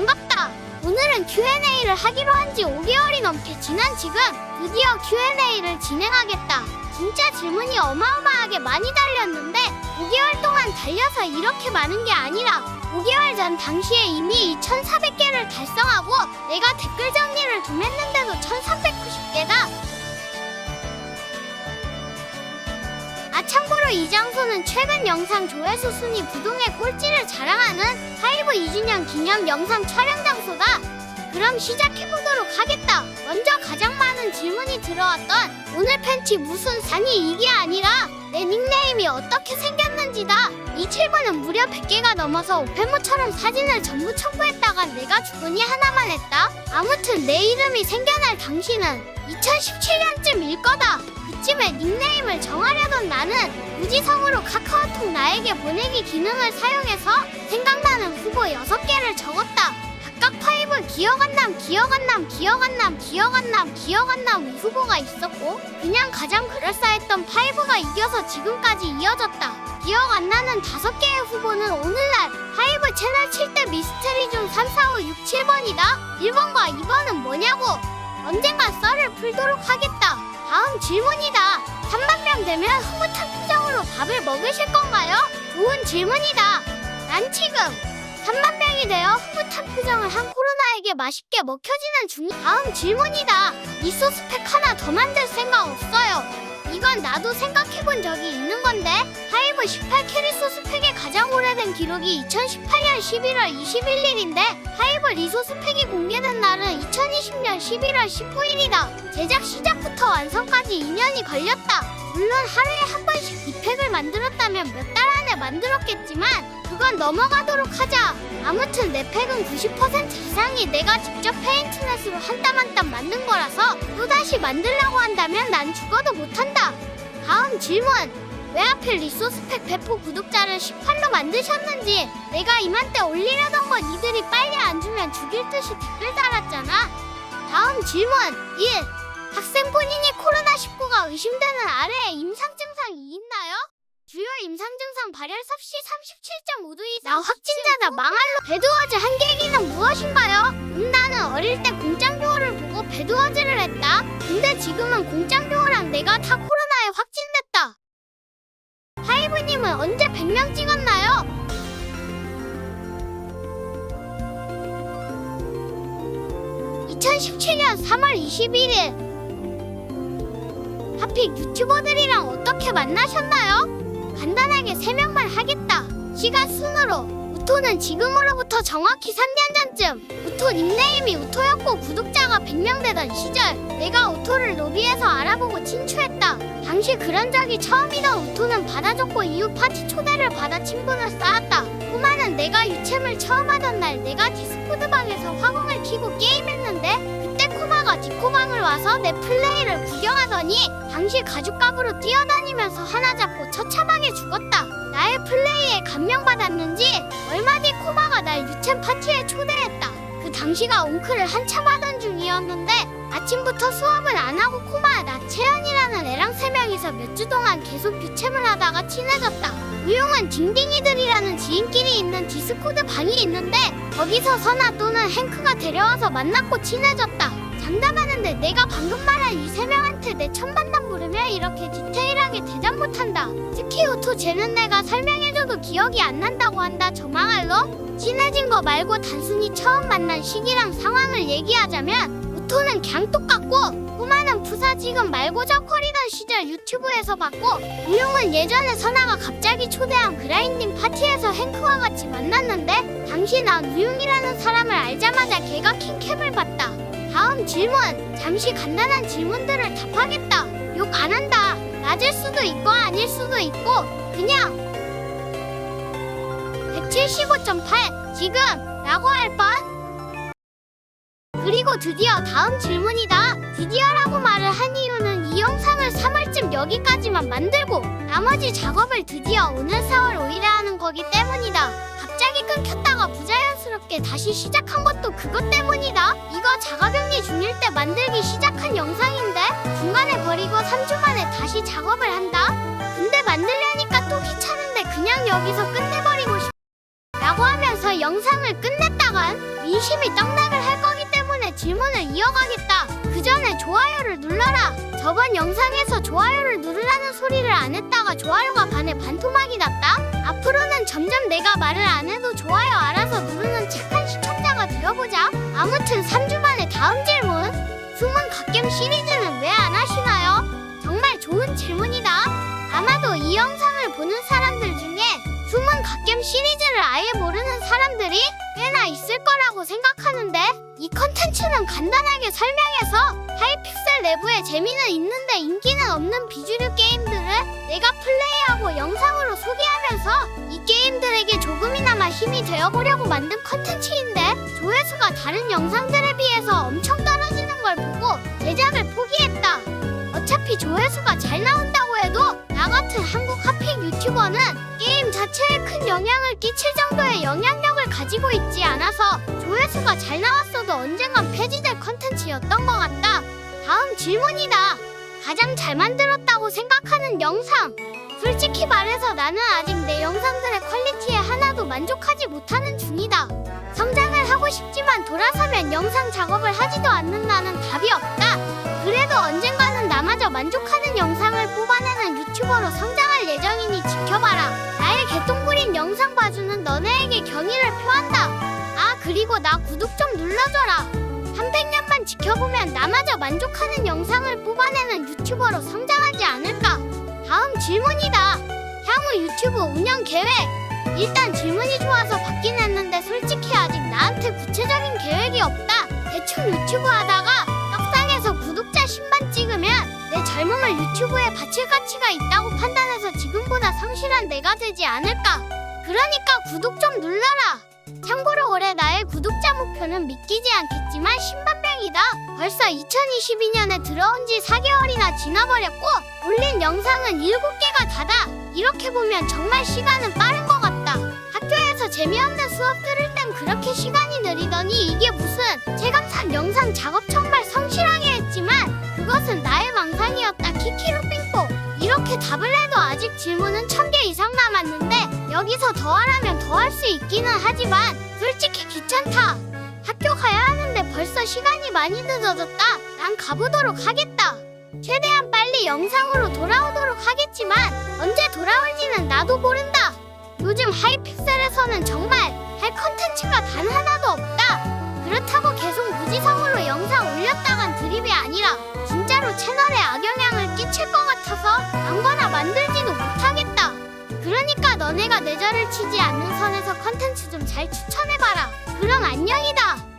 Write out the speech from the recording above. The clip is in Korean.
반갑다. 오늘은 Q&A를 하기로 한 지 5개월이 넘게 지난 지금 드디어 Q&A를 진행하겠다. 진짜 질문이 어마어마하게 많이 달렸는데 5개월 동안 달려서 이렇게 많은 게 아니라 5개월 전 당시에 이미 2,400개를 달성하 이 장소는 최근 영상 조회수 순위 부동의 꼴찌를 자랑하는 하이브 2주년 기념 영상 촬영 장소다. 그럼 시작해보도록 하겠다. 먼저 가장 많은 질문이 들어왔던 오늘 팬티 무슨 산이 이게 아니라 내 닉네임이 어떻게 생겼는지다. 이 질문은 무려 100개가 넘어서 오페모처럼 사진을 전부 첨부했다가 내가 주문이 하나만 했다. 아무튼 내 이름이 생겨날 당시는 2017년쯤일 거다. 그쯤에 닉네임을 정하려던 나는 무지성으로 카카오톡 나에게 보내기 기능을 사용해서 생각나는 후보 6개를 적었다. 각각 파이브 기억 안 남, 기억 안 남, 기억 안 남, 기억 안 남, 기억 안남 후보가 있었고 그냥 가장 그럴싸했던 파이브가 이겨서 지금까지 이어졌다. 기억 안 나는 다섯 개의 후보는 오늘날 파이브 채널 7대 미스테리 중 3, 4, 5, 6, 7번이다. 1번과 2번은 뭐냐고 언젠가 썰을 풀도록 하겠다. 다음 질문이다. 3만 명 되면 흐뭇한 표정으로 밥을 먹으실 건가요? 좋은 질문이다. 난 지금 3만 명이 되어 흐뭇한 표정을 한 코로나에게 맛있게 먹혀지는 중. 다음 질문이다. 이 소스팩 하나 더 만들 생각 없어요. 이건 나도 생각해본 적이 있는 건데 하이브 18 캐리 소스팩의 가장 오래된 기록이 2018년 11월 21일인데 하이브 리소스팩이 공개된 날은 2020년 11월 19일이다. 제작 시작부터 완성까지 2년이 걸렸다. 물론 하루에 한 번씩 이 팩을 만들었다면 몇 달 안에 만들었겠지만 그건 넘어가도록 하자. 아무튼 내 팩은 90% 이상이 내가 직접 페인트넷으로 한 땀 한 땀 만든 거라서 또다시 만들라고 한다면 난 죽어도 못한다. 다음 질문. 왜 하필 리소스팩 배포 구독자를 18로 만드셨는지 내가 이맘때 올리려던 건 이들이 빨리 안 주면 죽일 듯이 댓글 달았잖아. 다음 질문 1. 학생 본인이 코로나19가 의심되는 아래에 임상 증상이 있나요? 주요 임상 증상 발열 섭씨 37.5도 이상 나 확진자다 망할로 배드워즈 한 계기는 무엇인가요? 음, 나는 어릴 때 공짱교호를 보고 배드워즈를 했다 근데 지금은 공짱교호랑 내가 다 코로나에 확진됐다 하이브님은 언제 100명 찍었나요? 2017년 3월 21일 하필 유튜버들이랑 어떻게 만나셨나요? 간단하게 설명만 하겠다. 시간 순으로 우토는 지금으로부터 정확히 3년 전쯤 우토 닉네임이 우토였고 구독자가 100명 되던 시절 내가 우토를 로비에서 알아보고 친추했다. 당시 그런 적이 처음이던 우토는 받아줬고 이후 파티 초대를 받아 친분을 쌓았다. 꼬마는 내가 유챔을 처음 하던 날 내가 디스코드방에서 화공을 켜고 게임했는데 디코방을 와서 내 플레이를 구경하더니 당시 가죽갑으로 뛰어다니면서 하나 잡고 처참하게 죽었다. 나의 플레이에 감명받았는지 얼마 뒤 코마가 날 유챔 파티에 초대했다. 그 당시가 옹크를 한참 하던 중이었는데 아침부터 수업은 안 하고 코마 나 채연이라는 애랑 세 명이서 몇 주 동안 계속 유챔을 하다가 친해졌다. 우용은 딩딩이들이라는 지인끼리 있는 디스코드 방이 있는데 거기서 선아 또는 행크가 데려와서 만났고 친해졌다. 장담하는데 내가 방금 말한 이 세 명한테 내 첫 만남 물으면 이렇게 디테일하게 대답 못한다. 특히 오토 쟤는 내가 설명해줘도 기억이 안 난다고 한다. 저 망할로? 친해진 거 말고 단순히 처음 만난 시기랑 상황을 얘기하자면 오토는 그냥 똑같고 꼬마는 푸사 지금 말고 저거리던 시절 유튜브에서 봤고 우용은 예전에 선아가 갑자기 초대한 그라인딩 파티에서 행크와 같이 만났는데 당시 난 우용이라는 사람을 알자마자 걔가 킹캡을 봤다. 다음 질문. 잠시 간단한 질문들을 답하겠다. 욕 안 한다. 맞을 수도 있고 아닐 수도 있고 그냥 175.8 지금 라고 할 뻔. 그리고 드디어 다음 질문이다. 드디어라고 말을 한 이유는 이 영상을 3월쯤 여기까지만 만들고 나머지 작업을 드디어 오늘 4월 5일에 하는 거기 때문이다. 갑자기 끊겼다가 부자연스럽게 다시 시작한 것도 그것 때문이다. 이거 자가격리 중일 때 만들기 시작한 영상인데 중간에 버리고 3주 만에 다시 작업을 한다. 근데 만들려니까 또 귀찮은데 그냥 여기서 끝내버리고 싶. 라고 하면서 영상을 끝냈다간 민심이 떡락을 할 때문에 질문을 이어가겠다. 그 전에 좋아요를 눌러라. 저번 영상에서 좋아요를 누르라는 소리를 안 했다가 좋아요가 반에 반토막이 났다. 앞으로는 점점 내가 말을 안 해도 좋아요 알아서 누르는 착한 시청자가 되어보자. 아무튼 3주 만에 다음 질문. 숨은 갓겜 시리즈는 왜 안 하시나요? 정말 좋은 질문이다. 아마도 이 영상을 보는 사람들 중에 숨은 갓겜 시리즈를 아예 모르는 사람들이 꽤나 있을 거라고 생각하는데 이 컨텐츠는 간단하게 설명해서 하이픽셀 내부에 재미는 있는데 인기는 없는 비주류 게임들을 내가 플레이하고 영상으로 소개하면서 이 게임들에게 조금이나마 힘이 되어보려고 만든 컨텐츠인데 조회수가 다른 영상들에 비해서 엄청 떨어지는 걸 보고 제작을 포기했다. 어차피 조회수가 잘 나온다고 해도 나 같은 한국 핫픽 유튜버는 게임 자체에 큰 영향을 끼칠 정도의 영향력을 가지고 있지 않아서 조회수가 잘 나왔어도 언젠간 폐지될 컨텐츠였던 것 같다. 다음 질문이다. 가장 잘 만들었다고 생각하는 영상. 솔직히 말해서 나는 아직 내 영상들의 퀄리티에 하나도 만족하지 못하는 중이다. 성장을 하고 싶지만 돌아서면 영상 작업을 하지도 않는 나는 답이 없다. 그래도 언젠가는 나마저 만족하는 영상을 뽑아내는 유튜버로 성장할 예정이니 지켜봐라. 나의 개똥부린 영상 봐주는 너네에게 경의를 표한다. 아 그리고 나 구독 좀 눌러줘라. 300년만 지켜보면 나마저 만족하는 영상을 뽑아내는 유튜버로 성장하지 않을까. 다음 질문이다. 향후 유튜브 운영 계획. 일단 질문이 좋아서 받긴 했는데 솔직히 아직 나한테 구체적인 계획이 없다. 대충 유튜브 하다가 내 젊음을 유튜브에 바칠 가치가 있다고 판단해서 지금보다 성실한 내가 되지 않을까. 그러니까 구독 좀 눌러라. 참고로 올해 나의 구독자 목표는 믿기지 않겠지만 10만 명이다. 벌써 2022년에 들어온 지 4개월이나 지나버렸고 올린 영상은 7개가 다다. 이렇게 보면 정말 시간은 빠른 것 같다. 학교에서 재미없는 수업 들을 땐 그렇게 시간이 느리더니 이게 무슨 체감상 영상 작업 답을 해도 아직 질문은 1000개 이상 남았는데 여기서 더 하라면 더할 수 있기는 하지만 솔직히 귀찮다. 학교 가야 하는데 벌써 시간이 많이 늦어졌다. 난 가보도록 하겠다. 최대한 빨리 영상으로 돌아오도록 하겠지만 언제 돌아올지는 나도 모른다. 요즘 하이픽셀에서는 정말 할 컨텐츠가 단 하나도 없다. 그렇다고 계속 무지성으로 영상 올렸다 그러니까 너네가 내저를 치지 않는 선에서 컨텐츠 좀 잘 추천해봐라. 그럼 안녕이다.